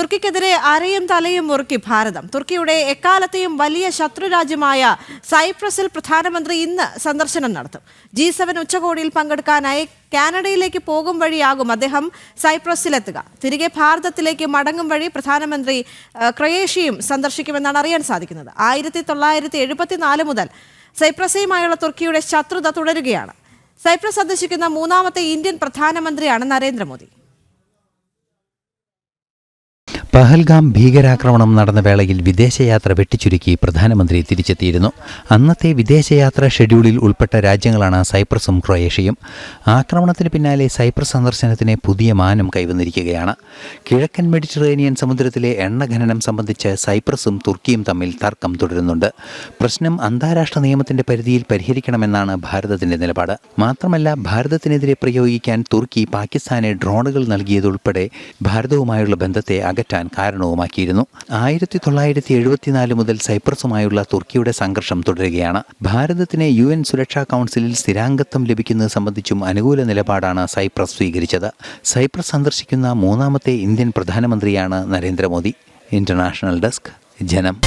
തുർക്കിക്കെതിരെ അരയും തലയും മുറുക്കി ഭാരതം. തുർക്കിയുടെ എക്കാലത്തെയും വലിയ ശത്രുരാജ്യമായ സൈപ്രസിൽ പ്രധാനമന്ത്രി ഇന്ന് സന്ദർശനം നടത്തും. ജി സെവൻ ഉച്ചകോടിയിൽ പങ്കെടുക്കാനായി കാനഡയിലേക്ക് പോകും വഴിയാകും അദ്ദേഹം സൈപ്രസിലെത്തുക. തിരികെ ഭാരതത്തിലേക്ക് മടങ്ങും വഴി പ്രധാനമന്ത്രി ക്രൊയേഷ്യയും സന്ദർശിക്കുമെന്നാണ് അറിയാൻ സാധിക്കുന്നത്. ആയിരത്തി തൊള്ളായിരത്തി എഴുപത്തിനാല് മുതൽ സൈപ്രസയുമായുള്ള തുർക്കിയുടെ ശത്രുത തുടരുകയാണ്. സൈപ്രസ് സന്ദർശിക്കുന്ന മൂന്നാമത്തെ ഇന്ത്യൻ പ്രധാനമന്ത്രിയാണ് നരേന്ദ്രമോദി. പഹൽഗാം ഭീകരാക്രമണം നടന്ന വേളയിൽ വിദേശയാത്ര വെട്ടിച്ചുരുക്കി പ്രധാനമന്ത്രി തിരിച്ചെത്തിയിരുന്നു. അന്നത്തെ വിദേശയാത്ര ഷെഡ്യൂളിൽ ഉൾപ്പെട്ട രാജ്യങ്ങളാണ് സൈപ്രസും ക്രൊയേഷ്യയും. ആക്രമണത്തിന് പിന്നാലെ സൈപ്രസ് സന്ദർശനത്തിന് പുതിയ മാനം കൈവന്നിരിക്കുകയാണ്. കിഴക്കൻ മെഡിറ്ററേനിയൻ സമുദ്രത്തിലെ എണ്ണ ഖനനം സംബന്ധിച്ച് സൈപ്രസും തുർക്കിയും തമ്മിൽ തർക്കം തുടരുന്നുണ്ട്. പ്രശ്നം അന്താരാഷ്ട്ര നിയമത്തിന്റെ പരിധിയിൽ പരിഹരിക്കണമെന്നാണ് ഭാരതത്തിന്റെ നിലപാട്. മാത്രമല്ല ഭാരതത്തിനെതിരെ പ്രയോഗിക്കാൻ തുർക്കി പാകിസ്ഥാനെ ഡ്രോണുകൾ നൽകിയതുൾപ്പെടെ ഭാരതവുമായുള്ള ബന്ധത്തെ അകറ്റാൻ കാരണവുമാക്കിയിരുന്നു. ആയിരത്തി തൊള്ളായിരത്തി എഴുപത്തിനാല് മുതൽ സൈപ്രസുമായുള്ള തുർക്കിയുടെ സംഘർഷം തുടരുകയാണ്. ഭാരതത്തിന് യു എൻ സുരക്ഷാ കൗൺസിലിൽ സ്ഥിരാംഗത്വം ലഭിക്കുന്നത് സംബന്ധിച്ചും അനുകൂല നിലപാടാണ് സൈപ്രസ് സ്വീകരിച്ചത്. സൈപ്രസ് സന്ദർശിക്കുന്ന മൂന്നാമത്തെ ഇന്ത്യൻ പ്രധാനമന്ത്രിയാണ് നരേന്ദ്രമോദി. ഇന്റർനാഷണൽ ഡെസ്ക് ജനം.